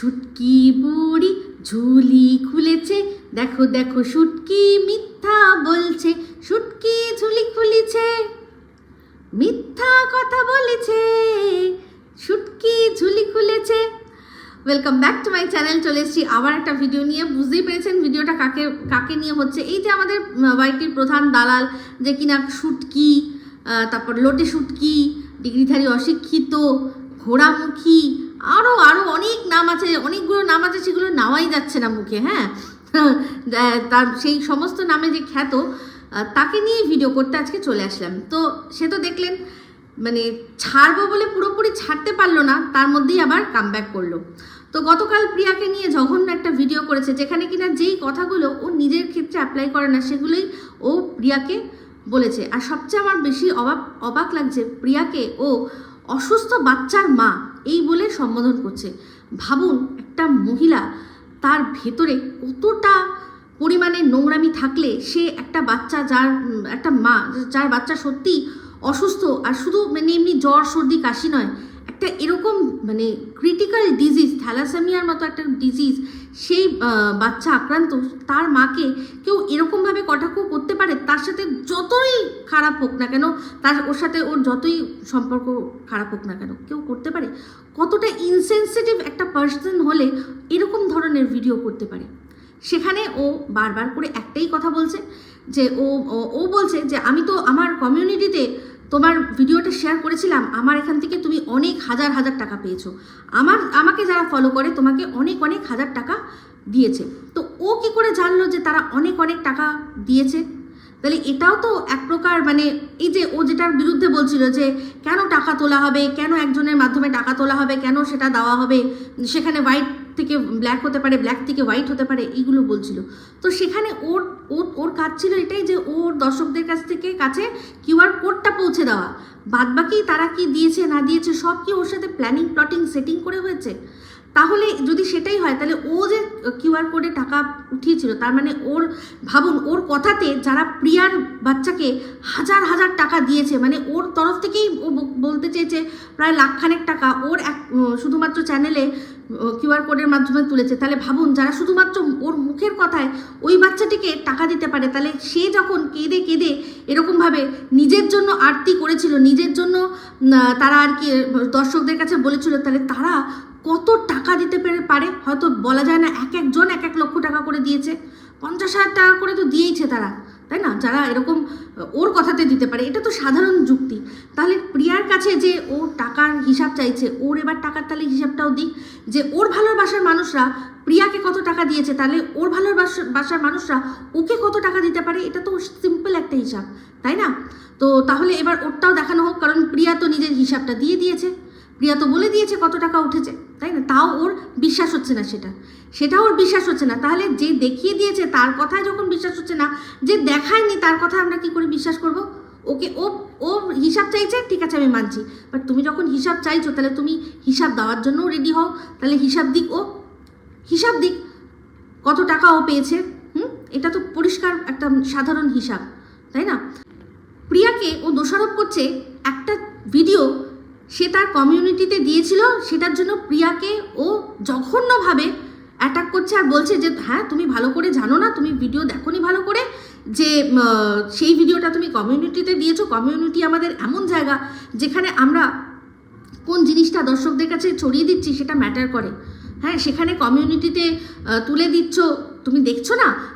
শুটকি বুড়ি ঝুলি খুলেছে। দেখো দেখো, শুটকি মিথ্যা বলছে, শুটকি ঝুলি খুলেছে। মিথ্যা কথা বলেছে, শুটকি ঝুলি খুলেছে। Welcome back to my channel চলে এসেছি আবার একটা ভিডিও নিয়ে। বুঝতেই পেরেছেন ভিডিওটা কাকে কাকে নিয়ে হচ্ছে? এই যে আমাদের বাড়িটির প্রধান দালাল, যে কিনা শুটকি তারপর লোটে শুটকি, ডিগ্রিধারী অশিক্ষিত, ঘোড়ামুখী আরও আরও অনেক নাম আছে, অনেকগুলো নাম আছে, সেগুলো নেওয়াই যাচ্ছে না মুখে হ্যাঁ? তার সেই সমস্ত নামে যে খ্যাত তাকে নিয়ে ভিডিও করতে আজকে চলে আসলাম। তো সে তো দেখলেন মানে ছাড়বো বলে পুরোপুরি ছাড়তে পারল না, তার মধ্যেই আবার কামব্যাক করল। তো গতকাল প্রিয়াকে নিয়ে জঘন্য একটা ভিডিও করেছে, যেখানে কিনা যেই কথাগুলো ও নিজের ক্ষেত্রে অ্যাপ্লাই করে না, সেগুলোই ও প্রিয়াকে বলেছে। আর সবচেয়ে আমার বেশি অবাক অবাক লাগছে, প্রিয়াকে ও অসুস্থ বাচ্চার মা এই বলে সম্বোধন করছে। ভাবুন, একটা মহিলা তার ভেতরে কতটা পরিমাণে নোংরামি থাকলে সে একটা বাচ্চা যার, একটা মা যার বাচ্চা সত্যি অসুস্থ আর শুধু মানে এমনি জ্বর, সর্দি, কাশি নয়, একটা এরকম মানে ক্রিটিক্যাল ডিজিজ থ্যালাসেমিয়ার মতো একটা ডিজিজ সেই বাচ্চা আক্রান্ত, তার মাকে কেউ এরকমভাবে কটাক্ষ করতে পারে, তার সাথে যতই খারাপ হোক না কেন, তার, ওর সাথে ওর যতই সম্পর্ক খারাপ হোক না কেন, কেউ করতে পারে। কতটা ইনসেনসিটিভ একটা পার্সন হলে এরকম ধরনের ভিডিও করতে পারে। সেখানে ও বারবার করে একটাই কথা বলছে, যে ও, ও- ও বলছে যে, আমি তো, আমার কমিউনিটিতে তোমার ভিডিওটা শেয়ার করেছিলাম, আমার এখান থেকে তুমি অনেক হাজার হাজার টাকা পেয়েছ। আমার, আমাকে যারা ফলো করে, তোমাকে অনেক অনেক হাজার টাকা দিয়েছে। তো ও কি করে জানলো যে তারা অনেক অনেক টাকা দিয়েছে? তাহলে এটাও তো এক প্রকার মানে এই যে ও যেটার বিরুদ্ধে বলছিল যে কেন টাকা তোলা হবে, কেন একজনের মাধ্যমে টাকা তোলা হবে, কেন সেটা দেওয়া হবে, সেখানে হোয়াইট থেকে ব্ল্যাক হতে পারে ব্ল্যাক থেকে হোয়াইট হতে পারে, এইগুলো বলছিল। তো সেখানে ওর ওর ওর কাজ ছিল এটাই যে ওর দর্শকদের কাছ থেকে কাছে কিউআর কোডটা পৌঁছে দেওয়া। বাদবাকি তারা কি দিয়েছে, না দিয়েছে, সব কি ওর সাথে প্ল্যানিং প্লটিং সেটিং করে হয়েছে? তাহলে যদি সেটাই হয়, তাহলে ও যে কিউআর কোডে টাকা উঠিয়েছিল, তার মানে ওর, ভাবুন, ওর কথাতে যারা প্রিয়ার বাচ্চাকে হাজার হাজার টাকা দিয়েছে মানে ওর তরফ থেকেই ও বলতে চেয়েছে, প্রায় লাখখানেক টাকা। ওর এক শুধুমাত্র চ্যানেলে কিউআর কোডের মাধ্যমে তুলেছে। তাহলে ভাবুন, যারা শুধুমাত্র ওর মুখের কথায় ওই বাচ্চাটিকে টাকা দিতে পারে, তাহলে সে যখন কেঁদে কেঁদে এরকমভাবে নিজের জন্য আরতি করেছিল, নিজের জন্য তারা আর কি, দর্শকদের কাছে বলেছিল, তাহলে তারা কত টাকা দিতে পেরে? হয়তো বলা যায় না, এক একজন এক এক লক্ষ টাকা করে দিয়েছে। পঞ্চাশ হাজার টাকা করে তো দিয়েইছে তারা। তাই না? যারা এরকম, ওর কথাতে দিতে পারে। এটা তো সাধারণ যুক্তি। তাহলে প্রিয়ার কাছে যে ও টাকার হিসাব চাইছে, ওর এবার টাকার তাহলে হিসাবটাও দিক। যে ওর ভালোবাসার মানুষরা প্রিয়াকে কত টাকা দিয়েছে, তাহলে ওর ভালোবাসার বাসার মানুষরা ওকে কত টাকা দিতে পারে? এটা তো সিম্পল একটা হিসাব, তাই না? তো তাহলে এবার ওরটাও দেখানো হোক, কারণ প্রিয়া তো নিজের হিসাবটা দিয়ে দিয়েছে। প্রিয়া তো বলে দিয়েছে কত টাকা উঠেছে, তাই না? তাও ওর বিশ্বাস হচ্ছে না সেটা। সেটা ওর বিশ্বাস হচ্ছে না। তাহলে যে দেখিয়ে দিয়েছে তার কথায় যখন বিশ্বাস হচ্ছে না, যে দেখায়নি তার কথা আমরা কি করে বিশ্বাস করব? ওকে, ও ও হিসাব চাইছে, ঠিক আছে আমি মানছি। বাট তুমি যখন হিসাব চাইছো, তাহলে তুমি হিসাব দেওয়ার জন্যও রেডি হও। তাহলে হিসাব দিক ও। হিসাব দিক, কত টাকা ও পেয়েছে, হুম? এটা তো পরিষ্কার একটা সাধারণ হিসাব, তাই না? প্রিয়াকে ও দোষারোপ করছে একটা ভিডিও সে তার কমিউনিটিতে দিয়েছিল, সেটার জন্য প্রিয়াকে ও জঘন্যভাবে অ্যাটাক করছে আর বলছে যে হ্যাঁ তুমি ভালো করে জানো না, তুমি ভিডিও দেখোনি ভালো করে যে সেই ভিডিওটা তুমি কমিউনিটিতে দিয়েছ। কমিউনিটি আমাদের এমন জায়গা যেখানে আমরা কোন জিনিসটা দর্শকদের কাছে ছড়িয়ে দিচ্ছি সেটা ম্যাটার করে। হ্যাঁ সেখানে কমিউনিটিতে তুলে দিচ্ছ তুমি দেখছ না?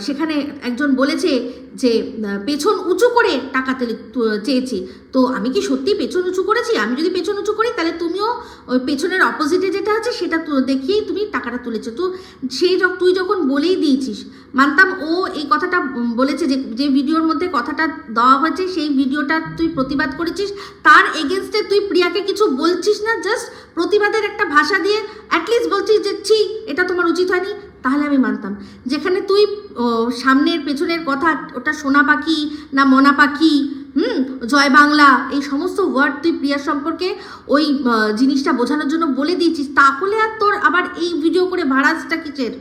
সেখানে একজন বলেছে যে পেছন উঁচু করে টাকা তুলে- চেয়েছি। তো আমি কি সত্যি পেছন উঁচু করেছি? আমি যদি পেছন উঁচু করি, তাহলে তুমিও ওই পেছনের অপোজিটে যেটা আছে, সেটা দেখিয়েই তুমি টাকাটা তুলেছো। তো সেই তুই যখন বলেই দিয়েছিস, মানতাম ও এই কথাটা বলেছে যে যে ভিডিওর মধ্যে কথাটা দেওয়া হয়েছে, সেই ভিডিওটা তুই প্রতিবাদ করেছিস। তার এগেনস্টে তুই প্রিয়াকে কিছু বলছিস না জাস্ট প্রতিবাদের একটা ভাষা দিয়ে অ্যাটলিস্ট বলছিস যে, ছি, এটা তোমার উচিত হয়নি। তাহলে আমি মানতাম। যেখানে তুই সামনের পেছনের কথা, ওটা সোনা পাখি না মনা পাখি, হুম, জয় বাংলা, এই সমস্ত ওয়ার্ড তুই প্রিয়ার সম্পর্কে ওই জিনিসটা বোঝানোর জন্য বলে দিয়েছিস, তাহলে আর তোর আবার এই ভিডিও করে ভাড়াসটা কিসের?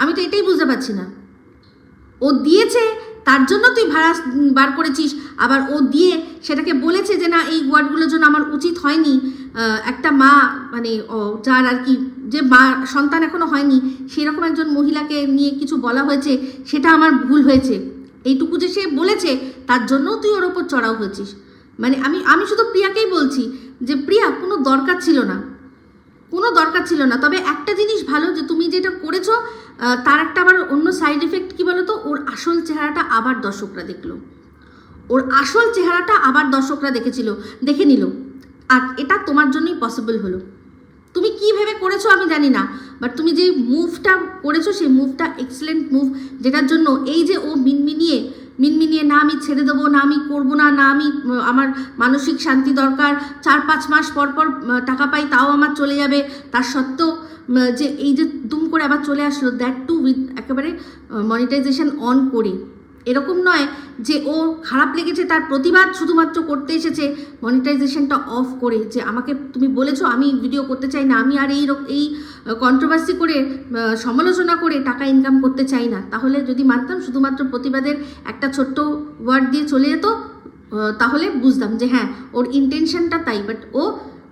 আমি তো এটাই বুঝতে পারছি না। ও দিয়েছে, তার জন্য তুই ভাড়া বার করেছিস, আবার ও দিয়ে সেটাকে বলেছে যে না, এই ওয়ার্ডগুলোর জন্য আমার উচিত হয়নি। একটা মা মানে ও, যার আর কি যে মা, সন্তান এখনও হয়নি, সেরকম একজন মহিলাকে নিয়ে কিছু বলা হয়েছে, সেটা আমার ভুল হয়েছে। এইটুকু যে সে বলেছে, তার জন্যও তুই ওর ওপর চড়াও হয়েছিস। মানে আমি আমি শুধু প্রিয়াকেই বলছি যে, প্রিয়া, কোনো দরকার ছিল না। কোনো দরকার ছিল না। তবে একটা জিনিস ভালো, যে তুমি যেটা করেছ তার একটা আবার অন্য সাইড এফেক্ট কি বলো তো ওর আসল চেহারাটা আবার দর্শকরা দেখল। ওর আসল চেহারাটা আবার দর্শকরা দেখেছিল, দেখে নিল। আর এটা তোমার জন্যই পসিবল হলো। তুমি কি ভেবে করেছ আমি জানি না বাট তুমি যে মুভটা করেছ সেই মুভটা এক্সেলেন্ট মুভ যেটার জন্য এই যে ও মিনমিনিয়ে মিনমিনিয়ে না আমি ছেড়ে দেবো, না আমি করব না না আমি আমার মানসিক শান্তি দরকার, চার পাঁচ মাস পর পর টাকা পাই তাও আমার চলে যাবে, তার সত্ত্বেও যে এই যে দুম করে আবার চলে আসলো দ্যাট টু উইথ একেবারে মনিটাইজেশন অন করে। এরকম নয় যে ও খারাপ লেগেছে, তার প্রতিবাদ শুধুমাত্র করতে এসেছে মনিটাইজেশনটা অফ করে যে আমাকে তুমি বলেছ আমি ভিডিও করতে চাই না, আমি আর এই এই কন্ট্রোভার্সি করে সমালোচনা করে টাকা ইনকাম করতে চাই না। তাহলে যদি মানতাম শুধুমাত্র প্রতিবাদের একটা ছোট্ট ওয়ার্ড দিয়ে চলে যেত তাহলে বুঝতাম যে হ্যাঁ ওর ইন্টেনশনটা তাই বাট ও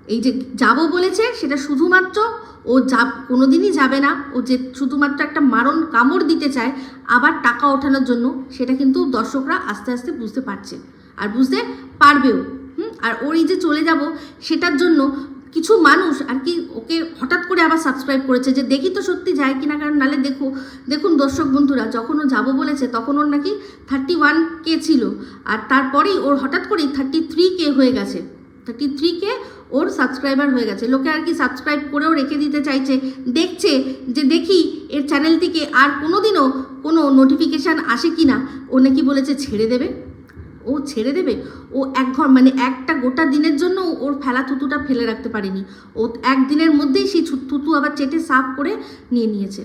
এই যে যাব বলেছে, সেটা শুধুমাত্র ও যা কোনোদিনই যাবে না। ও যে শুধুমাত্র একটা মারণ কামড় দিতে চায়, আবার টাকা ওঠানোর জন্য, সেটা কিন্তু দর্শকরা আস্তে আস্তে বুঝতে পারছে আর বুঝতে পারবেও। হুম? আর ওর এই যে চলে যাব, সেটার জন্য কিছু মানুষ আর কি ওকে হঠাৎ করে আবার সাবস্ক্রাইব করেছে যে, দেখি তো সত্যি যায় কিনা, কারণ নালে দেখো, দেখুন দর্শক বন্ধুরা, যখন ও যাব বলেছে, তখন ওর নাকি থার্টি ওয়ান কে ছিল। আর তারপরেই ওর হঠাৎ করেই থার্টি থ্রি কে হয়ে গেছে। থার্টি থ্রি কে ওর সাবস্ক্রাইবার হয়ে গেছে। লোকে আর কি সাবস্ক্রাইব করেও রেখে দিতে চাইছে। দেখছে যে দেখি এর চ্যানেল থেকে আর কোনো দিনও কোনো নোটিফিকেশান আসে কি না ও নাকি বলেছে, ছেড়ে দেবে। ও ছেড়ে দেবে? ও এক ঘর মানে একটা গোটা দিনের জন্য ওর ফেলা থুতুটা ফেলে রাখতে পারেনি। ও একদিনের মধ্যেই সেই থুতু আবার চেটে সাফ করে নিয়ে নিয়েছে।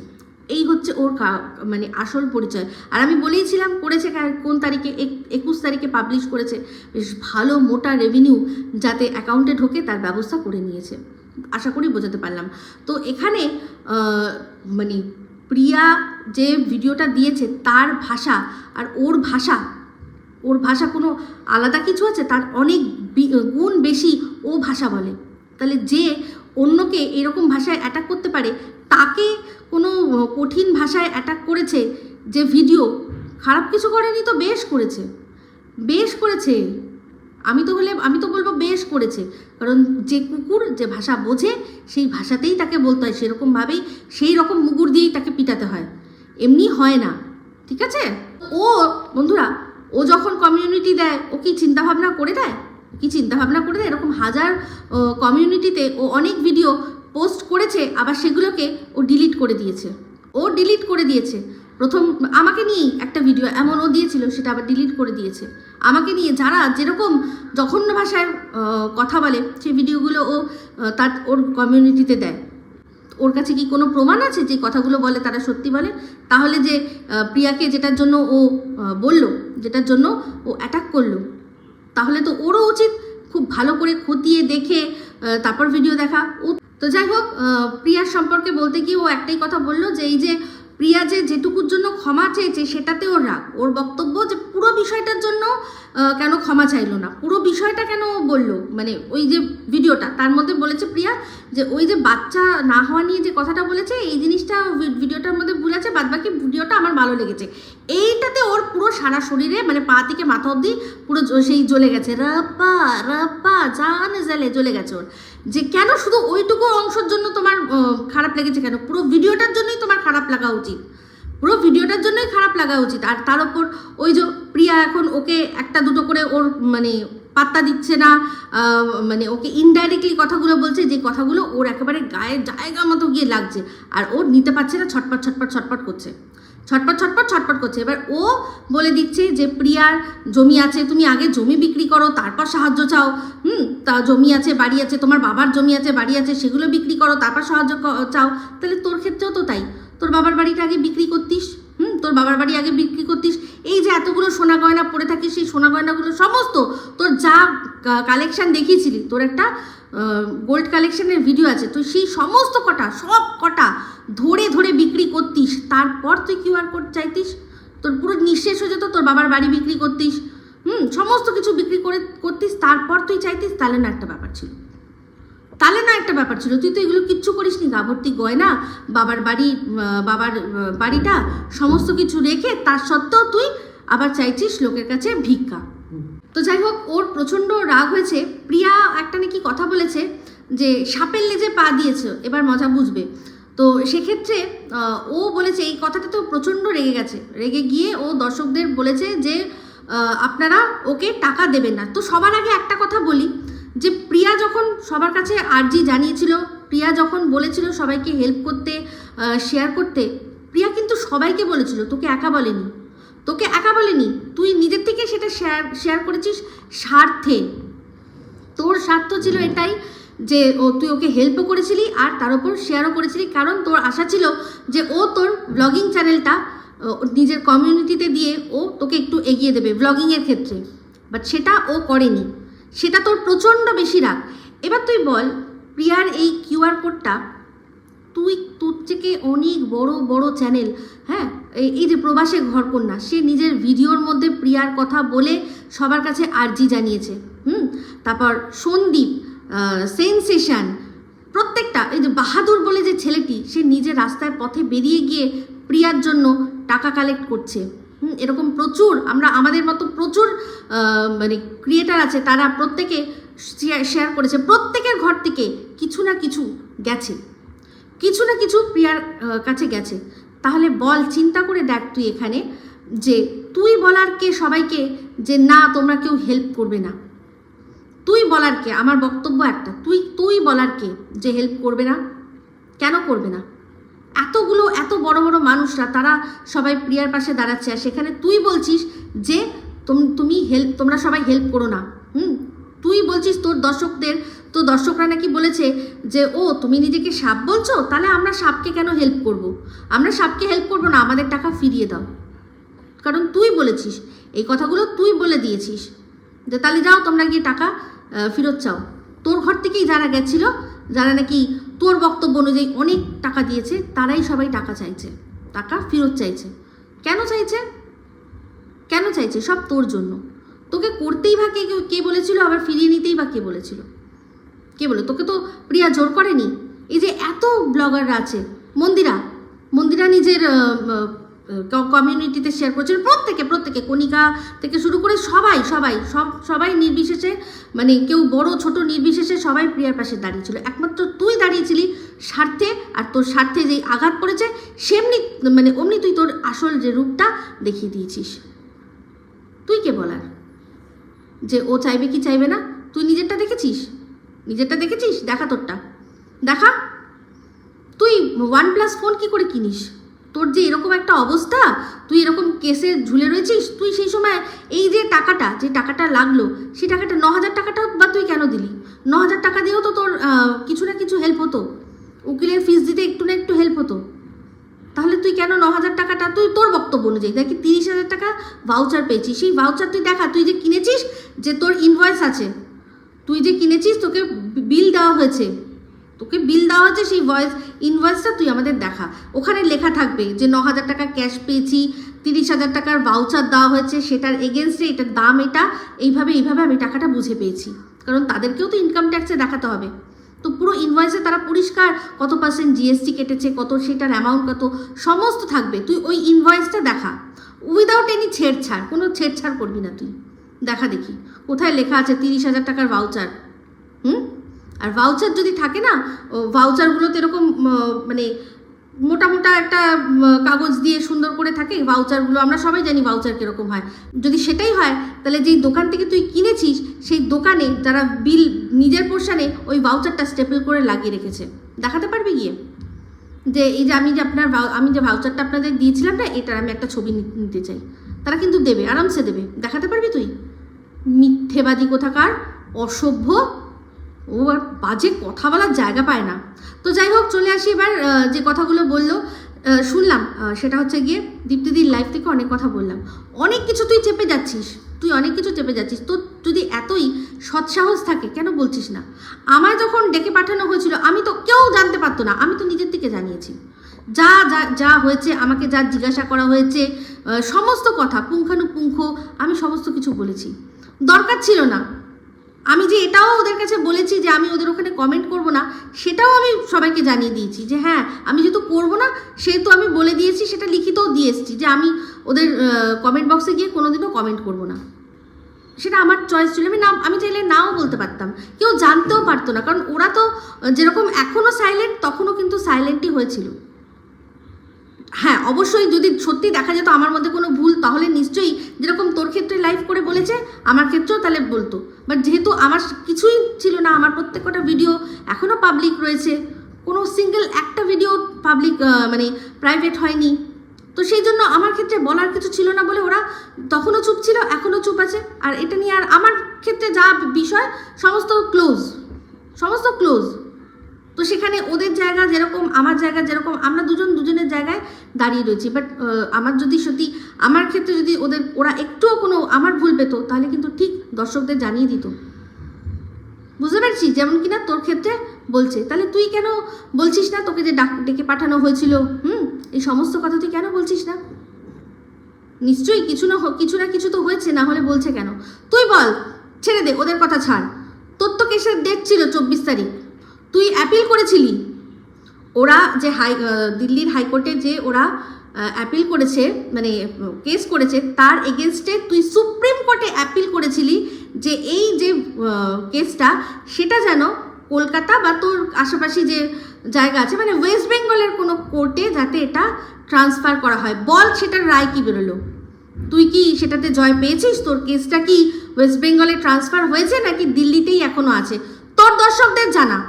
এই হচ্ছে ওর মানে আসল পরিচয়। আর আমি বলেইছিলাম, করেছে কোন তারিখে, এক- একুশ তারিখে পাবলিশ করেছে। বেশ ভালো মোটা রেভিনিউ যাতে অ্যাকাউন্টে ঢোকে, তার ব্যবস্থা করে নিয়েছে। আশা করি বোঝাতে পারলাম। তো এখানে মানে প্রিয়া যে ভিডিওটা দিয়েছে, তার ভাষা আর ওর ভাষা ওর ভাষা কোনো আলাদা কিছু আছে? তার অনেক গুণ বেশি ও ভাষা বলে। তাহলে যে অন্যকে এরকম ভাষায় অ্যাটাক করতে পারে তাকে কোনো কঠিন ভাষায় অ্যাটাক করেছে যে ভিডিও খারাপ কিছু করেনি তো বেশ করেছে। বেশ করেছে। আমি তো হলে আমি তো বলব বেশ করেছে। কারণ যে কুকুর যে ভাষা বোঝে, সেই ভাষাতেই তাকে বলতে হয়। সেরকমভাবেই সেই রকম মুগুর দিয়েই তাকে পিটাতে হয়। এমনি হয় না। ঠিক আছে? ও, বন্ধুরা, ও যখন কমিউনিটি দেয়, ও কি চিন্তাভাবনা করে দেয়? কি চিন্তাভাবনা করে দেয়? এরকম হাজার কমিউনিটিতে ও অনেক ভিডিও পোস্ট করেছে, আবার সেগুলোকে ও ডিলিট করে দিয়েছে। ও ডিলিট করে দিয়েছে। প্রথম, আমাকে নিয়েই একটা ভিডিও এমন ও দিয়েছিল, সেটা আবার ডিলিট করে দিয়েছে। আমাকে নিয়ে যারা যেরকম জঘন্য ভাষায় কথা বলে, সেই ভিডিওগুলো ও তার, ওর কমিউনিটিতে দেয়। ওর কাছে কি কোনো প্রমাণ আছে যে কথাগুলো বলে, তারা সত্যি বলে? তাহলে যে প্রিয়াকে যেটার জন্য ও বলল, যেটার জন্য ও অ্যাটাক করল, তাহলে তো ওরও উচিত খুব ভালো করে খতিয়ে দেখে তারপর ভিডিও দেখা। ও তো যাই হোক প্রিয়ার সম্পর্কে বলতে গিয়ে ও একটাই কথা বলল যে এই যে প্রিয়া যে যেটুকুর জন্য ক্ষমা চেয়েছে সেটাতে ওর রাগ। ওর বক্তব্য যে পুরো বিষয়টার জন্য কেন ক্ষমা চাইলো না। পুরো বিষয়টা কেন বলল? মানে ওই যে ভিডিওটা, তার মধ্যে বলেছে প্রিয়া যে ওই যে বাচ্চা না হওয়া নিয়ে যে কথাটা বলেছে, এই জিনিসটা ভিডিওটার মধ্যে ভুল আছে বাদ বাকি ভিডিওটা আমার ভালো লেগেছে। এইটাতে ওর পুরো সারা শরীরে মানে পা থেকে মাথা অবধি পুরো সেই জ্বলে গেছে। রাপা রাপা জানে জালে জ্বলে গেছে ওর। যে কেন শুধু ওইটুকু অংশের জন্য তোমার খারাপ লেগেছে কেন? পুরো ভিডিওটার জন্যই তোমার খারাপ লাগা উচিত। পুরো ভিডিওটার জন্যই খারাপ লাগা উচিত। আর তার ওপর ওই যে প্রিয়া এখন ওকে একটা দুটো করে ওর মানে পাত্তা দিচ্ছে না মানে ওকে ইনডাইরেক্টলি কথাগুলো বলছে যে কথাগুলো ওর একেবারে গায়ে জায়গা মতো গিয়ে লাগছে। আর ও নিতে পারছে না, ছটপট ছটপট ছটপট করছে। ছটপট ছটপট ছটপট করছে। এবার ও বলে দিচ্ছে যে, প্রিয়ার জমি আছে, তুমি আগে জমি বিক্রি করো, তারপর সাহায্য চাও। হুম, তা জমি আছে, বাড়ি আছে, তোমার বাবার জমি আছে, বাড়ি আছে, সেগুলো বিক্রি করো, তারপর সাহায্য চাও। তাহলে তোর ক্ষেত্রেও তো তাই। তোর বাবার বাড়িটা আগে বিক্রি করতিস, হুম, তোর বাবার বাড়ি আগে বিক্রি করতিস। এই যে এতগুলো সোনা গয়না পড়ে থাকিস, সেই সোনা গয়নাগুলো সমস্ত তোর যা কালেকশান দেখিয়েছিলি, তোর একটা গোল্ড কালেকশানের ভিডিও আছে। তো সেই সমস্ত কটা, সব কটা ধরে ধরে বিক্রি করতিস, তারপর তুই কিউআর কোড চাইতিস? তোর পুরো নিঃশেষ হয়ে যেত, তোর বাবার বাড়ি বিক্রি করতিস। হুম, সমস্ত কিছু বিক্রি করে করতিস, তারপর তুই চাইতিস তাহলে না একটা ব্যাপার ছিল। তাহলে না একটা ব্যাপার ছিল, তুই তো এগুলো কিচ্ছু করিসনি, গাভর্তি, গয়না, বাবার বাড়ি বাবার বাড়িটা, সমস্ত কিছু রেখে তার সত্ত্বেও তুই আবার চাইছিস লোকের কাছে ভিক্ষা। তো যাই হোক, ওর প্রচণ্ড রাগ হয়েছে। প্রিয়া একটা নাকি কথা বলেছে যে, সাপের লেজে পা দিয়েছে, এবার মজা বুঝবে। তো সেক্ষেত্রে ও বলেছে এই কথাটা তো প্রচণ্ড রেগে গেছে। রেগে গিয়ে ও দর্শকদের বলেছে যে আপনারা ওকে টাকা দেবেন না। তো সবার আগে একটা কথা বলি যে প্রিয়া যখন সবার কাছে আর্জি জানিয়েছিল প্রিয়া যখন বলেছিল সবাইকে হেল্প করতে শেয়ার করতে প্রিয়া কিন্তু সবাইকে বলেছিল তোকে একা বলেনি। তোকে একা বলেনি। তুই নিজের থেকে সেটা শেয়ার শেয়ার করেছিস স্বার্থে। তোর স্বার্থ ছিল এটাই যে ও, তুই ওকে হেল্পও করেছিলি আর তার উপর শেয়ারও করেছিলি। কারণ তোর আশা ছিল যে ও তোর ব্লগিং চ্যানেলটা নিজের কমিউনিটিতে দিয়ে ও তোকে একটু এগিয়ে দেবে ব্লগিংয়ের ক্ষেত্রে। বাট সেটা ও করেনি। সেটা তোর প্রচণ্ড বেশি রাগ। এবার তুই বল, প্রিয়ার এই কিউআর কোডটা তুই, তোর থেকে অনেক বড় বড় চ্যানেল হ্যাঁ? এই যে প্রবাসে ঘর ঘরকন্যা সে নিজের ভিডিওর মধ্যে প্রিয়ার কথা বলে সবার কাছে আর্জি জানিয়েছে। হুম? তারপর সন্দীপ সেনসেশন প্রত্যেকটা, এই যে বাহাদুর বলে যে ছেলেটি, সে নিজের রাস্তায় পথে বেরিয়ে গিয়ে প্রিয়ার জন্য টাকা কালেক্ট করছে। এরকম প্রচুর, আমরা, আমাদের মতো প্রচুর মানে ক্রিয়েটার আছে, তারা প্রত্যেকে শেয়ার করেছে। প্রত্যেকের ঘর থেকে কিছু না কিছু গেছে। কিছু না কিছু প্রিয়ার কাছে গেছে। তাহলে বল, চিন্তা করে দেখ তুই এখানে যে, তুই বলার কে সবাইকে যে, না, তোমরা কেউ হেল্প করবে না। তুই বলার কে? আমার বক্তব্য একটা। তুই তুই বলার কে যে হেল্প করবে না? কেন করবে না? এতগুলো, এত বড় বড় মানুষরা, তারা সবাই প্রিয়ার পাশে দাঁড়াচ্ছে আর সেখানে তুই বলছিস যে তুমি হেল্প তোমরা সবাই হেল্প করো না। হুম? তুই বলছিস তোর দর্শকদের তো দর্শকরা নাকি বলেছে যে, ও, তুমি নিজেকে সাপ বলছো? তাহলে আমরা সাপকে কেন হেল্প করব। আমরা সাপকে হেল্প করব না, আমাদের টাকা ফিরিয়ে দাও। কারণ তুই বলেছিস, এই কথাগুলো তুই বলে দিয়েছিস। যে তাহলে যাও তোমরা গিয়ে টাকা ফেরত চাও। তোর ঘর থেকেই যারা গেছিল, যারা নাকি তোর বক্তব্য অনুযায়ী অনেক টাকা দিয়েছে, তারাই সবাই টাকা চাইছে। টাকা ফেরত চাইছে। কেন চাইছে? কেন চাইছে? সব তোর জন্য। তোকে করতেই বা কে কে বলেছিল, আবার ফিরিয়ে নিতেই বা কে বলেছিল? কে বলে? তোকে তো প্রিয়া জোর করেনি? এই যে এত ব্লগাররা আছে, মন্দিরা মন্দিরা নিজের কমিউনিটিতে শেয়ার করেছেন প্রত্যেকে প্রত্যেকে, কণিকা থেকে শুরু করে সবাই সবাই, সব, সবাই নির্বিশেষে মানে কেউ বড়, ছোট, নির্বিশেষে সবাই প্রিয়ার পাশে দাঁড়িয়েছিল। একমাত্র তুই দাঁড়িয়েছিলি স্বার্থে, আর তোর স্বার্থে যেই আঘাত পড়েছে, সেমনি মানে অমনি তুই তোর আসল যে রূপটা দেখিয়ে দিয়েছিস। তুই কে বলার? যে ও চাইবে কি চাইবে না? তুই নিজেরটা দেখেছিস? নিজেরটা দেখেছিস? দেখা তোরটা। দেখা? তুই ওয়ান প্লাস ফোন কি করে কিনিস? তোর যে এরকম একটা অবস্থা, তুই এরকম কেসে ঝুলে রয়েছিস, তুই সেই সময় এই যে টাকাটা যে টাকাটা লাগল সেই টাকাটা ন হাজার টাকাটা বা তুই কেন দিলি? ন হাজার টাকা দিয়েও তো তোর কিছু না কিছু হেল্প হতো। উকিলের ফিস দিতে একটু না একটু হেল্প হতো। তাহলে তুই কেন ন হাজার টাকাটা, তুই তোর বক্তব্য অনুযায়ী দেখি, তিরিশ হাজার টাকা ভাউচার পেয়েছিস সেই ভাউচার তুই দেখা, তুই যে কিনেছিস যে তোর ইনভয়েস আছে, তুই যে কিনেছিস, তোকে বিল দেওয়া হয়েছে তোকে বিল দেওয়া হয়েছে সেই ভয়েস ইনভয়েসটা তুই আমাদের দেখা। ওখানে লেখা থাকবে যে ন হাজার টাকা ক্যাশ পেয়েছি, তিরিশ হাজার টাকার ভাউচার দেওয়া হয়েছে, সেটার এগেনস্টে এটার দাম এটা, এইভাবে এইভাবে আমি টাকাটা বুঝে পেয়েছি। কারণ তাদেরকেও তো ইনকাম ট্যাক্সে দেখাতে হবে। তো পুরো ইনভয়েসে তারা পরিষ্কার কত পার্সেন্ট জিএসটি কেটেছে, কত সেটার অ্যামাউন্ট কত, সমস্ত থাকবে। তুই ওই ইনভয়েসটা দেখা। উইদাউট এনি ছেড়ছাড়, কোনো ছেড়ছাড় করবি না তুই। দেখা দেখি। কোথায় লেখা আছে তিরিশ হাজার টাকার ভাউচার হুম? আর ভাউচার যদি থাকে না ভাউচারগুলোতে এরকম মানে মোটা মোটা একটা কাগজ দিয়ে সুন্দর করে থাকে ভাউচারগুলো আমরা সবাই জানি ভাউচার কীরকম হয়। যদি সেটাই হয়, তাহলে যেই দোকান থেকে তুই কিনেছিস, সেই দোকানে যারা বিল নিজের পোর্শানে ওই ভাউচারটা স্টেপল করে লাগিয়ে রেখেছে। দেখাতে পারবি গিয়ে? যে এই যে আমি যে আপনার আমি যে ভাউচারটা আপনাদের দিয়েছিলাম না, এটার আমি একটা ছবি নিতে চাই। তারা কিন্তু দেবে, আরামসে দেবে। দেখাতে পারবি তুই? মিথ্যেবাদী কোথাকার, অসভ্য ও আর বাজে কথা বলার জায়গা পায় না। তো যাই হোক, চলে আসি এবার যে কথাগুলো বলল। শুনলাম সেটা হচ্ছে গিয়ে দীপ্তিদির লাইফ থেকে অনেক কথা বললাম। অনেক কিছু তুই চেপে যাচ্ছিস, তুই অনেক কিছু চেপে যাচ্ছিস। তোর যদি এতই সৎসাহস থাকে, কেন বলছিস না? আমায় যখন ডেকে পাঠানো হয়েছিল, আমি তো কেউ জানতে পারতো না, আমি তো নিজের থেকে জানিয়েছি। যা যা যা হয়েছে, আমাকে যা জিজ্ঞাসা করা হয়েছে সমস্ত কথা, পুঙ্খানুপুঙ্খ, আমি সমস্ত কিছু বলেছি। দরকার ছিল না আমি যে এটাও ওদের কাছে বলেছি যে আমি ওদের ওখানে কমেন্ট করব না, সেটাও আমি সবাইকে জানিয়ে দিয়েছি যে হ্যাঁ আমি যেহেতু করব না, সেহেতু আমি বলে দিয়েছি, সেটা লিখিতও দিয়ে এসেছি যে আমি ওদের কমেন্ট বক্সে গিয়ে কোনোদিনও কমেন্ট করব না। সেটা আমার চয়েস ছিল। আমি না, আমি চাইলে নাও বলতে পারতাম। কেউ জানতেও পারতো না, কারণ ওরা তো যেরকম এখনও সাইলেন্ট তখনও কিন্তু সাইলেন্টই হয়েছিল। হ্যাঁ অবশ্যই যদি সত্যি দেখা যেত আমার মধ্যে কোনো ভুল, তাহলে নিশ্চয়ই যেরকম তোর ক্ষেত্রে লাইভ করে বলেছে, আমার ক্ষেত্রেও তাহলে বলতো। বাট যেহেতু আমার কিছুই ছিল না, আমার প্রত্যেকটা ভিডিও এখনও পাবলিক রয়েছে, কোনো সিঙ্গেল একটা ভিডিও পাবলিক মানে প্রাইভেট হয়নি। তো সেই জন্য আমার ক্ষেত্রে বলার কিছু ছিল না বলে ওরা তখনও চুপ ছিল, এখনও চুপ আছে। আর এটা নিয়ে আর আমার ক্ষেত্রে যা বিষয়, সমস্ত ক্লোজ সমস্ত ক্লোজ তো সেখানে ওদের জায়গা যেরকম, আমার জায়গা যেরকম, আমরা দুজন দুজনের জায়গায় দাঁড়িয়ে রয়েছি। বাট আমার যদি সত্যি, আমার ক্ষেত্রে যদি ওদের, ওরা একটুও কোনো আমার ভুল পেত, তাহলে কিন্তু ঠিক দর্শকদের জানিয়ে দিত। বুঝতে পারছি? যেমন কিনা তোর ক্ষেত্রে বলছে, তাহলে তুই কেন বলছিস না তোকে যে ডাক, ডেকে পাঠানো হয়েছিল? হুম? এই সমস্ত কথা তুই কেন বলছিস না? নিশ্চয়ই কিছু না কিছু না কিছু তো হয়েছে, না হলে বলছে কেন? তুই বল, ছেড়ে দে, ওদের কথা ছাড়। তোর তো কেসের ডেট ছিল চব্বিশ তারিখ। তুই অ্যাপিল করেছিলি। ওরা যে হাই দিল্লির হাইকোর্টে যে ওরা অ্যাপিল করেছে মানে কেস করেছে, তার এগেনস্টে তুই সুপ্রিম কোর্টে অ্যাপিল করেছিলি যে এই যে কেসটা সেটা যেন কলকাতা বা তোর আশেপাশে যে জায়গা আছে মানে ওয়েস্ট বেঙ্গলের কোনো কোর্টে যাতে এটা ট্রান্সফার করা হয়। বল সেটার রায় কী বেরোলো? তুই কি সেটাতে জয় পেয়েছিস? তোর কেসটা কি ওয়েস্ট বেঙ্গলে ট্রান্সফার হয়েছে নাকি দিল্লিতেই এখনও আছে? তোর দর্শকদের জানা।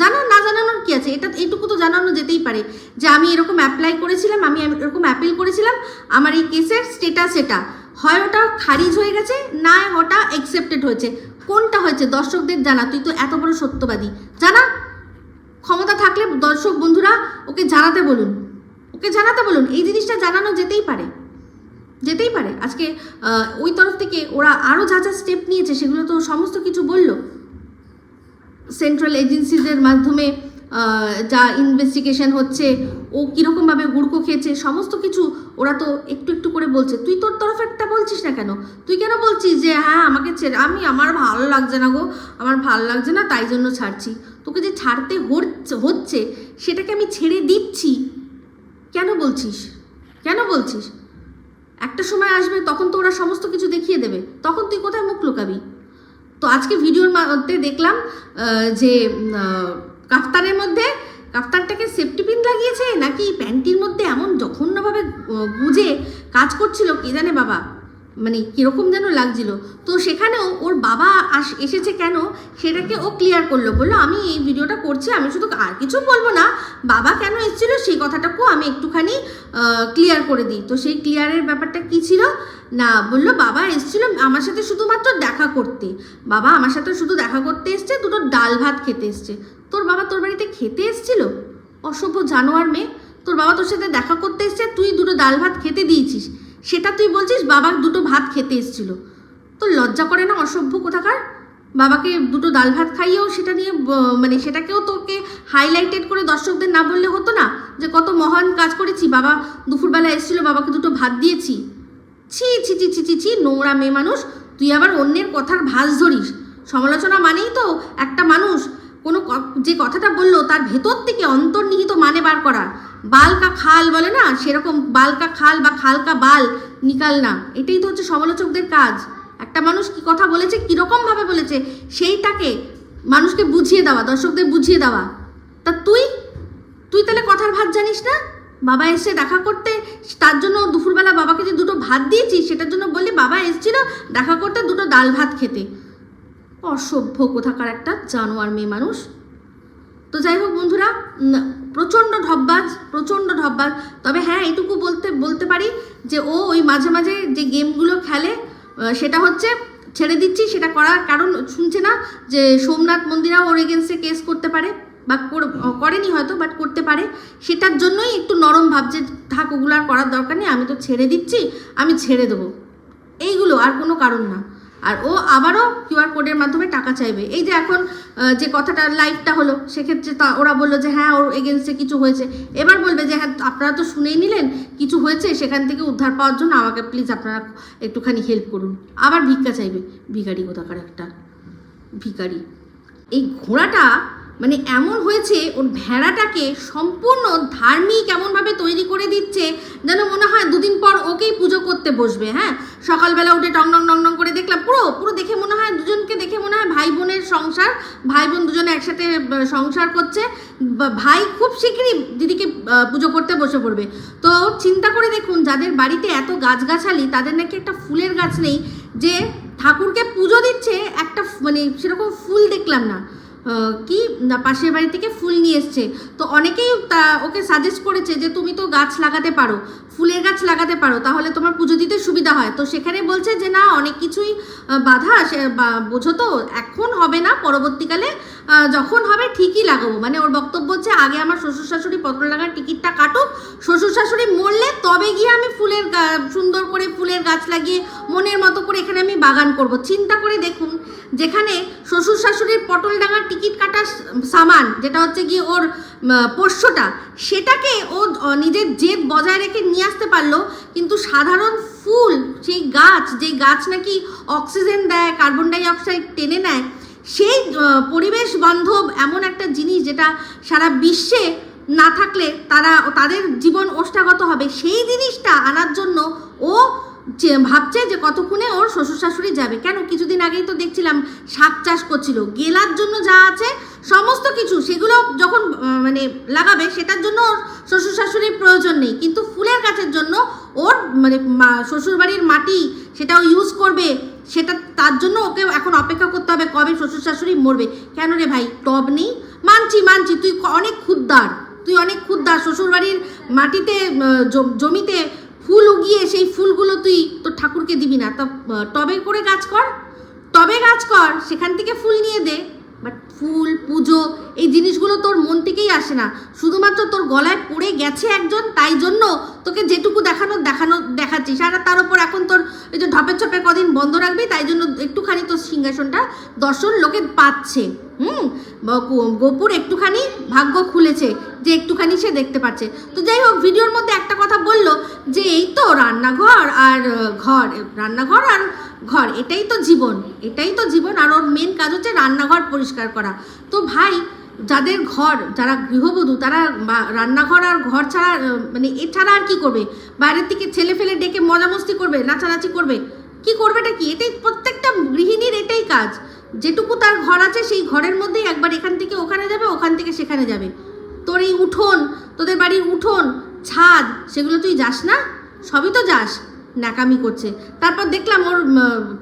জানা না জানানোর কি আছে? এটা এইটুকু তো জানানো যেতেই পারে। যে আমি এরকম অ্যাপ্লাই করেছিলাম, আমি এরকম অ্যাপিল করেছিলাম, আমার এই কেসের স্টেটাস এটা। হয় ওটা খারিজ হয়ে গেছে, না ওটা অ্যাকসেপ্টেড হয়েছে। কোনটা হয়েছে? দর্শকদের জানা। তুই তো এত বড় সত্যবাদী। জানা? ক্ষমতা থাকলে দর্শক বন্ধুরা ওকে জানাতে বলুন। ওকে জানাতে বলুন। এই জিনিসটা জানানো যেতেই পারে। যেতেই পারে। আজকে ওই তরফ থেকে ওরা আরও যা যা স্টেপ নিয়েছে, সেগুলো তো সমস্ত কিছু বলল। সেন্ট্রাল এজেন্সিদের মাধ্যমে যা ইনভেস্টিগেশন হচ্ছে, ও কীরকমভাবে গুড়কো খেয়েছে, সমস্ত কিছু ওরা তো একটু একটু করে বলছে। তুই তোর তরফেরটা বলছিস না কেন? তুই কেন বলছিস যে হ্যাঁ আমাকে ছেড়ে, আমি, আমার ভালো লাগছে না গো, আমার ভালো লাগছে না, তাই জন্য ছাড়ছি। তোকে যে ছাড়তে হচ্ছে হচ্ছে, সেটাকে আমি ছেড়ে দিচ্ছি। কেন বলছিস? কেন বলছিস? একটা সময় আসবে, তখন তো ওরা সমস্ত কিছু দেখিয়ে দেবে। তখন তুই কোথায় মুখ লুকাবি? তো আজকে ভিডিওর মধ্যে দেখলাম যে কাফতানের মধ্যে, কাফতানটাকে সেফটি পিন লাগিয়েছে নাকি প্যান্টির মধ্যে এমন জঘন্যভাবে গুজে কাজ করছিল কে জানে বাবা। মানে কীরকম যেন লাগছিল। তো সেখানেও ওর বাবা আস, এসেছে কেন? সেটাকে ও ক্লিয়ার করল। বলল, আমি এই ভিডিওটা করছি, আমি শুধু আর কিছু বলব না। বাবা কেন এসেছিল সেই কথাটাকেও আমি একটুখানি ক্লিয়ার করে দিই। তো সেই ক্লিয়ারের ব্যাপারটা কী ছিল? না, বলল, বাবা এসেছিল আমার সাথে শুধুমাত্র দেখা করতে। বাবা আমার সাথে শুধু দেখা করতে এসছে, দুটো ডাল ভাত খেতে এসছে। তোর বাবা তোর বাড়িতে খেতে এসছিল? অসভ্য জানোয়ার মেয়ে। তোর বাবা তোর সাথে দেখা করতে এসছে, তুই দুটো ডাল ভাত খেতে দিয়েছিস। সেটা তুই বলছিস বাবা দুটো ভাত খেতে এসছিল। তোর লজ্জা করে না অসভ্য কোথাকার? বাবাকে দুটো ডাল ভাত খাইয়েও সেটা নিয়ে মানে সেটাকেও তোকে হাইলাইটেড করে দর্শকদের না বললে হতো না? যে কত মহান কাজ করেছি, বাবা দুপুরবেলা এসেছিল, বাবাকে দুটো ভাত দিয়েছি। ছি ছি ছি ছি ছি ছি, নোংরা মেয়ে মানুষ, তুই আবার অন্যের কথার ভাঁজ ধরিস। সমালোচনা মানেই তো একটা মানুষ। কোনো যে কথাটা বলল তার ভেতর থেকে অন্তর্নিহিত মানে বার করা। বালকা খাল বলে না? সেরকম বালকা খাল বা খালকা বাল নিকাল না। এটাই তো হচ্ছে সমালোচকদের কাজ। একটা মানুষ কি কথা বলেছে, কীরকমভাবে বলেছে, সেইটাকে মানুষকে বুঝিয়ে দেওয়া, দর্শকদের বুঝিয়ে দেওয়া। তা তুই? তুই তাহলে কথার ভাত জানিস না? বাবা এসে দেখা করতে, তার জন্য দুপুরবেলা বাবাকে যে দুটো ভাত দিয়েছিস সেটার জন্য বললি বাবা এসেছিল দেখা করতে দুটো ডাল ভাত খেতে। অসভ্য কোথাকার একটা জানোয়ার মেয়ে মানুষ। তো যাই হোক বন্ধুরা প্রচণ্ড ঢপবাজ প্রচণ্ড ঢপবাজ তবে হ্যাঁ এইটুকু বলতে বলতে পারি যে ও ওই মাঝে মাঝে যে গেমগুলো খেলে সেটা হচ্ছে ছেড়ে দিচ্ছি, সেটা করার কারণ শুনছে না যে সোমনাথ মন্দিরাও ওর এগেনস্টে কেস করতে পারে বা কর- করেনি হয়তো বাট করতে পারে। সেটার জন্যই একটু নরম ভাবছে থাক ওগুলো আর করার দরকার নেই, আমি তো ছেড়ে দিচ্ছি, আমি ছেড়ে দেবো। এইগুলো আর কোনো কারণ না। আর ও আবারও কিউআর কোডের মাধ্যমে টাকা চাইবে। এই যে এখন যে কথাটা লাইভটা হলো, সেক্ষেত্রে তা, ওরা বলল যে হ্যাঁ ওর এগেনস্টে কিছু হয়েছে। এবার বলবে যে হ্যাঁ আপনারা তো শুনেই নিলেন, কিছু হয়েছে, সেখান থেকে উদ্ধার পাওয়ার জন্য আমাকে প্লিজ আপনারা একটুখানি হেল্প করুন। আবার ভিক্ষা চাইবে, ভিখারি কোথাকার একটা ভিখারি। এই ঘোড়াটা মানে এমন হয়েছে, ওর ভেড়াটাকে সম্পূর্ণ ধার্মিক এমনভাবে তৈরি করে দিচ্ছে, যেন মনে হয় দুদিন পর ওকেই পুজো করতে বসবে হ্যাঁ? সকালবেলা উঠে টং টং টং করে দেখলাম, পুরো পুরো দেখে মনে হয় দুজনকে দেখে মনে হয় ভাই বোনের সংসার, ভাই বোন দুজনে একসাথে সংসার করছে ভাই খুব শীঘ্রই দিদিকে পুজো করতে বসে পড়বে। তো চিন্তা করে দেখুন, যাদের বাড়িতে এত গাছগাছালি, তাদের নাকি একটা ফুলের গাছ নেই, যে ঠাকুরকে পুজো দিচ্ছে, একটা মানে সেরকম ফুল দেখলাম না। কি পাশের বাড়ি থেকে ফুল নিয়ে এসছে। তো অনেকেই তা ওকে সাজেস্ট করেছে যে, তুমি তো গাছ লাগাতে পারো। ফুলের গাছ লাগাতে পারো, তাহলে তোমার পুজো দিতে সুবিধা হয়। তো সেখানে বলছে যে, না, অনেক কিছুই বাধা সে বোঝো তো, এখন হবে না, পরবর্তীকালে যখন হবে ঠিকই লাগাবো। মানে ওর বক্তব্য হচ্ছে, আগে আমার শ্বশুর শাশুড়ি পত্র লাগার টিকিটটা কাটুক শ্বশুর শাশুড়ি মরলে তবে গিয়ে আমি ফুলের সুন্দর করে ফুলের গাছ লাগিয়ে, মনের মতো করে এখানে আমি বাগান করব। চিন্তা করে দেখুন, যেখানে শ্বশুর শাশুড়ির পটল ডাঙার টিকিট কাটার সামান, যেটা হচ্ছে গিয়ে ওর পোষ্যটা, সেটাকে ও, নিজের জেদ বজায় রেখে নিয়ে আসতে পারল, কিন্তু সাধারণ ফুল, সেই গাছ, যে গাছ নাকি অক্সিজেন দেয়, কার্বন ডাইঅক্সাইড টেনে নেয়, সেই পরিবেশ বান্ধব এমন একটা জিনিস যেটা সারা বিশ্বে না থাকলে তারা, তাদের জীবন ওষ্ঠাগত হবে, সেই জিনিসটা আনার জন্য ও ভাবছে যে কতক্ষণে ওর শ্বশুর শাশুড়ি যাবে। কেন? কিছুদিন আগেই তো দেখছিলাম শাক চাষ করছিল। গেলার জন্য যা আছে, সমস্ত কিছু সেগুলো যখন মানে লাগাবে, সেটার জন্য ওর শ্বশুর শাশুড়ির প্রয়োজন নেই। কিন্তু ফুলের গাছের জন্য ওর মানে শ্বশুর বাড়ির মাটি সেটাও ইউজ করবে। সেটা, তার জন্য ওকে এখন অপেক্ষা করতে হবে কবে শ্বশুর শাশুড়ি মরবে। কেন রে ভাই? টব নেই। মানছি মানছি, তুই অনেক ক্ষুদ্দার তুই অনেক ক্ষুদ্দার শ্বশুর বাড়ির মাটিতে জমিতে ফুল উগিয়ে সেই ফুলগুলো তুই তোর ঠাকুরকে দিবি না। টবে করে গাছ কর। টবে গাছ কর, সেখান থেকে ফুল নিয়ে দে। বাট ফুল, পুজো, এই জিনিসগুলো তোর মন থেকেই আসে না। শুধুমাত্র তোর গলায় পড়ে গেছে একজন, তাই জন্য তোকে যেটুকু দেখানো দেখানো, দেখাচ্ছিস। আর তার উপর এখন তোর এই যে ঢপের ছপে কদিন বন্ধ রাখবি, তাই জন্য একটুখানি তোর সিংহাসনটা দর্শন লোকে পাচ্ছে। হুম গোপুর একটুখানি ভাগ্য খুলেছে যে একটুখানি সে দেখতে পাচ্ছে তো যাই হোক, ভিডিওর মধ্যে একটা কথা বলল যে এই তো রান্নাঘর আর ঘর, রান্নাঘর আর ঘর, এটাই তো জীবন, এটাই তো জীবন। আর ওর মেন কাজ হচ্ছে রান্নাঘর পরিষ্কার করা। তো ভাই, যাদের ঘর, যারা গৃহবধূ, তারা রান্নাঘর আর ঘর ছাড়া মানে এছাড়া আর কি করবে? বাইরের থেকে ছেলে ফেলে ডেকে মজা মস্তি করবে, নাচানাচি করবে? কি করবেটা কি? এটাই প্রত্যেকটা গৃহিণীর এটাই কাজ। যেটুকু তার ঘর আছে, সেই ঘরের মধ্যেই একবার এখান থেকে ওখানে যাবে, ওখান থেকে সেখানে যাবে। তোর এই উঠোন, তোদের বাড়ির উঠোন, ছাদ, সেগুলো তুই যাস না? সবই তো যাস। ন্যাকামি করছে। তারপর দেখলাম ওর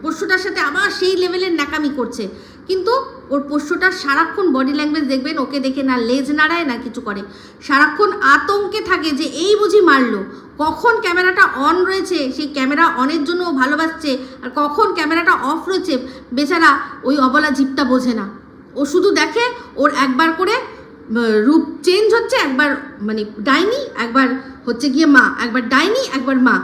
পোষ্যটার সাথে আবার সেই লেভেলের ন্যাকামি করছে। কিন্তু ওর পোষ্যটার সারাক্ষণ বডি ল্যাঙ্গুয়েজ দেখবেন, ওকে দেখে না লেজ নাড়ায় না কিছু করে। সারাক্ষণ আতঙ্কে থাকে যে এই বুঝি মারলো। কখন ক্যামেরাটা অন রয়েছে, সেই ক্যামেরা অনের জন্য ও ভালোবাসছে, আর কখন ক্যামেরাটা অফ রয়েছে, বেচারা ওই অবলা জীবটা বোঝে না। ও শুধু দেখে, ওর একবার করে রূপ চেঞ্জ হচ্ছে, একবার মানে ডাইনি, একবার হচ্ছে গিয়ে মা, একবার ডাইনি, একবার মা।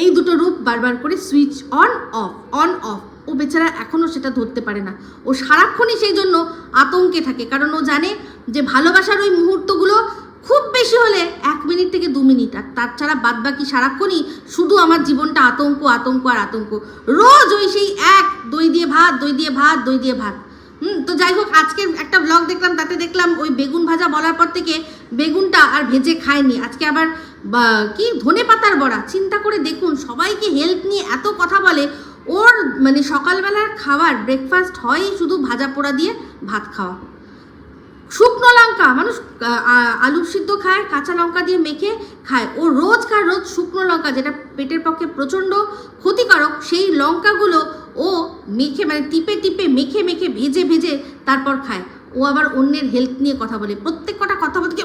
এই দুটো রূপ বারবার করে switch on off on off ও বেচারা এখনও সেটা ধরতে পারে না। ও সারাক্ষণই সেই জন্য আতঙ্কে থাকে, কারণ ও জানে যে ভালোবাসার ওই মুহূর্তগুলো খুব বেশি হলে এক মিনিট থেকে দু মিনিট। আর তার ছাড়া বাদ বাকি সারাক্ষণই শুধু আমার জীবনটা আতঙ্ক আতঙ্ক আর আতঙ্ক। রোজ ওই সেই এক, দই দিয়ে ভাত, দই দিয়ে ভাত, দই দিয়ে ভাত। হুম, তো যাই হোক আজকে একটা ব্লগ দেখলাম, তাতে দেখলাম ওই বেগুন ভাজা বলার পর থেকে বেগুনটা আর ভেজে খায়নি। আজকে আবার বা, কি ধনে পাতার বড়া? চিন্তা করে দেখুন সবাইকে হেল্প নিয়ে এত কথা বলে। ওর মানে সকালবেলার খাবার ব্রেকফাস্ট হয় শুধু ভাজা পোড়া দিয়ে ভাত খাওয়া। শুকনো লঙ্কা মানুষ আলু সিদ্ধ খায় কাঁচা লঙ্কা দিয়ে মেখে খায়। ও রোজকার রোজ শুকনো লঙ্কা যেটা পেটের পক্ষে প্রচণ্ড ক্ষতিকারক সেই লঙ্কাগুলো ও মেখে মানে টিপে টিপে মেখে মেখে ভেজে ভেজে তারপর খায়। ও আবার অন্যের হেলথ নিয়ে কথা বলে। প্রত্যেক কটা কথা বলতে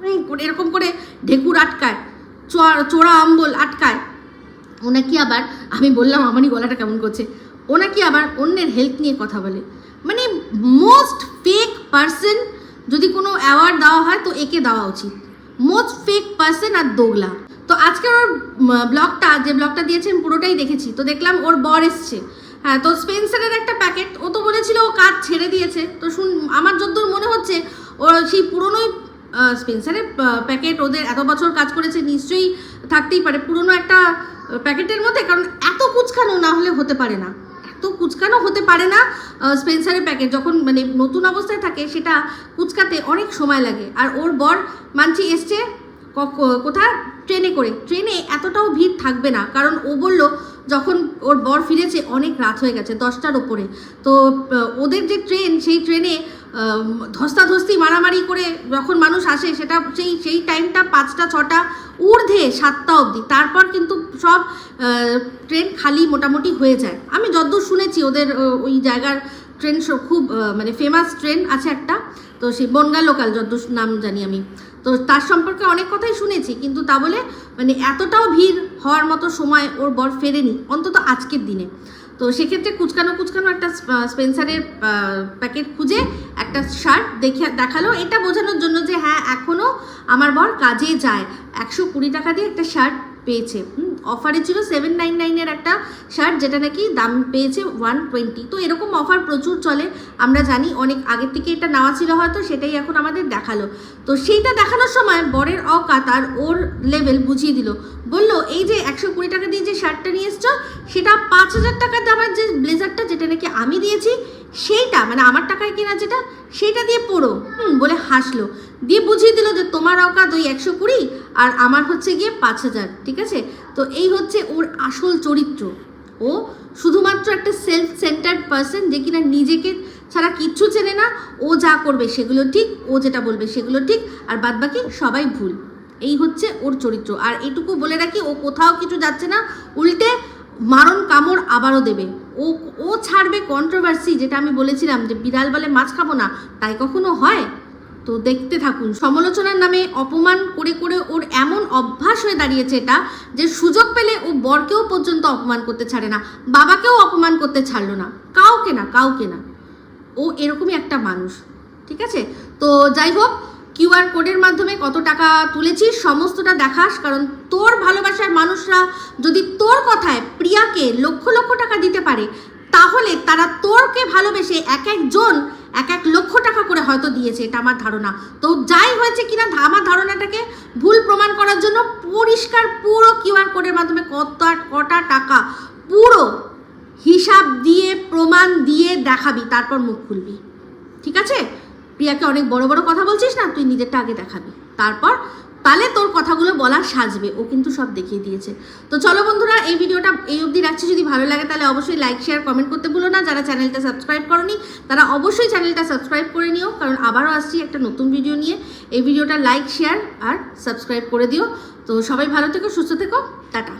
করে এরকম করে ঢেকুর আটকায় চোরা আম্বল আটকায়। ও নাকি আবার, আমি বললাম, আমারই গলাটা কেমন করছে। ও নাকি আবার অন্যের হেলথ নিয়ে কথা বলে। মানে মোস্ট ফেক পার্সন যদি কোনো অ্যাওয়ার্ড দেওয়া হয়, তো একে দেওয়া উচিত। মোস্ট ফেক পার্সন আর দোগলা। তো আজকে ওর ব্লগটা যে ব্লগটা দিয়েছেন পুরোটাই দেখেছি। তো দেখলাম ওর বর এসছে। হ্যাঁ তো স্পেন্সারের একটা প্যাকেট ও তো বলেছিল ও কাজ ছেড়ে দিয়েছে। তো শুন, আমার যতদূর মনে হচ্ছে, ও সেই পুরনোই স্পেন্সারের প্যাকেট ওদের এত বছর কাজ করেছে, নিশ্চয়ই থাকতেই পারে। পুরনো একটা প্যাকেটের মধ্যে, কারণ এত কুচকানো না হলে হতে পারে না। এত কুচকানো হতে পারে না স্পেন্সারের প্যাকেট যখন মানে নতুন অবস্থায় থাকে, সেটা কুচকাতে অনেক সময় লাগে। আর ওর বর মানছি এসছে কোথায়? ট্রেনে করে। ট্রেনে এতটাও ভিড় থাকবে না। কারণ ও বলল যখন ওর বর ফিরেছে, অনেক রাত হয়ে গেছে, দশটার ওপরে। তো ওদের যে ট্রেন, সেই ট্রেনে ধস্তাধস্তি, মারামারি করে যখন মানুষ আসে, সেটা সেই সেই টাইমটা পাঁচটা, ছটা, ঊর্ধ্বে সাতটা অবধি। তারপর কিন্তু সব ট্রেন খালি মোটামুটি হয়ে যায়। আমি যতদূর শুনেছি, ওদের ওই জায়গার ট্রেন খুব মানে ফেমাস ট্রেন আছে একটা, তো সেই বনগা লোকাল যতদূর নাম জানি আমি। তো তার সম্পর্কে অনেক কথাই শুনেছি, কিন্তু তা বলে মানে এতটাও ভিড় হওয়ার মতো সময় ওর বর ফেরেনি, অন্তত আজকের দিনে। তো সেক্ষেত্রে কুচকানো কুচকানো একটা স্পেন্সারের প্যাকেট খুঁজে একটা শার্ট দেখে দেখাল, এটা বোঝানোর জন্য যে হ্যাঁ এখনও আমার বর কাজে যায়। একশো কুড়ি টাকা দিয়ে একটা শার্ট পেয়েছে। অফারে ছিল সেভেন নাইন নাইনের একটা শার্ট যেটা নাকি দাম পেয়েছে ওয়ান টোয়েন্টি তো এরকম অফার প্রচুর চলে, আমরা জানি অনেক আগের থেকে এটা নেওয়া ছিল হয়তো, সেটাই এখন আমাদের দেখাল। তো সেইটা দেখানোর সময় বরের অকাত আর ওর লেভেল বুঝিয়ে দিল। বলল, এই যে একশো কুড়ি টাকা দিয়ে যে শার্টটা নিয়ে এসছো, সেটা পাঁচ হাজার টাকার দামের যে ব্লেজারটা যেটা নাকি আমি দিয়েছি, সেইটা মানে আমার টাকায় কেনা যেটা, সেইটা দিয়ে পড়ো হুম, বলে হাসলো। দিয়ে বুঝিয়ে দিল যে তোমার অকাত ওই একশো কুড়ি আর আমার হচ্ছে গিয়ে পাঁচ হাজার, ঠিক আছে? তো এই হচ্ছে ওর আসল চরিত্র। ও শুধুমাত্র একটা সেলফ সেন্টার্ড পার্সন যে কিনা নিজেকে ছাড়া কিচ্ছু চেনে না, ও যা করবে সেগুলো ঠিক, ও যেটা বলবে সেগুলো ঠিক, আর বাদবাকি সবাই ভুল। এই হচ্ছে ওর চরিত্র। আর এটুকু বলে রাখি, ও কোথাও কিছু যাচ্ছে না, উল্টে মারণ কামড় আবারও দেবে। ও ও ছাড়বে কন্ট্রোভার্সি যেটা আমি বলেছিলাম যে বিড়াল বলে মাছ খাব না, তাই কখনো হয়? তো দেখতে থাকুন। সমালোচনার নামে অপমান করে করে ওর এমন অভ্যাস হয়ে দাঁড়িয়েছে এটা যে সুযোগ পেলে ও বরকেও পর্যন্ত অপমান করতে ছাড়ে না, বাবাকেও অপমান করতে ছাড়লো না, কাউকে না কাউকে না। ও এরকমই একটা মানুষ, ঠিক আছে? তো যাই হোক কিউআর কোডের মাধ্যমে কত টাকা তুলেছিস, সমস্তটা দেখাস, কারণ তোর ভালোবাসার মানুষরা যদি তোর কথায় প্রিয়াকে লক্ষ লক্ষ টাকা দিতে পারে, তাহলে তারা তোরকে ভালোবেসে এক একজন এক এক লক্ষ টাকা করে হয়তো দিয়েছে, এটা আমার ধারণা। তো যাই হয়েছে কিনা, আমার ধারণাটাকে ভুল প্রমাণ করার জন্য পরিষ্কার পুরো কিউআর কোডের মাধ্যমে কত কটা টাকা পুরো হিসাব দিয়ে, প্রমাণ দিয়ে দেখাবি, তারপর মুখ খুলবি। ঠিক আছে? প্রিয়াকে অনেক বড় বড় কথা বলছিস না, তুই নিজেরটা আগে দেখাবি। তারপর তাহলে তোর কথাগুলো বলা সাজবে, ও কিন্তু সব দেখিয়ে দিয়েছে। তো চলো বন্ধুরা, এই ভিডিওটা এই অবধি রাখছি। যদি ভালো লাগে তাহলে অবশ্যই লাইক শেয়ার কমেন্ট করতে ভুলো না। যারা চ্যানেলটা সাবস্ক্রাইব করনি, তারা অবশ্যই চ্যানেলটা সাবস্ক্রাইব করে নিও। কারণ আবারও আসছি একটা নতুন ভিডিও নিয়ে। এই ভিডিওটা লাইক শেয়ার আর সাবস্ক্রাইব করে দিও। তো সবাই ভালো থেকো, সুস্থ থেকো। টাটা।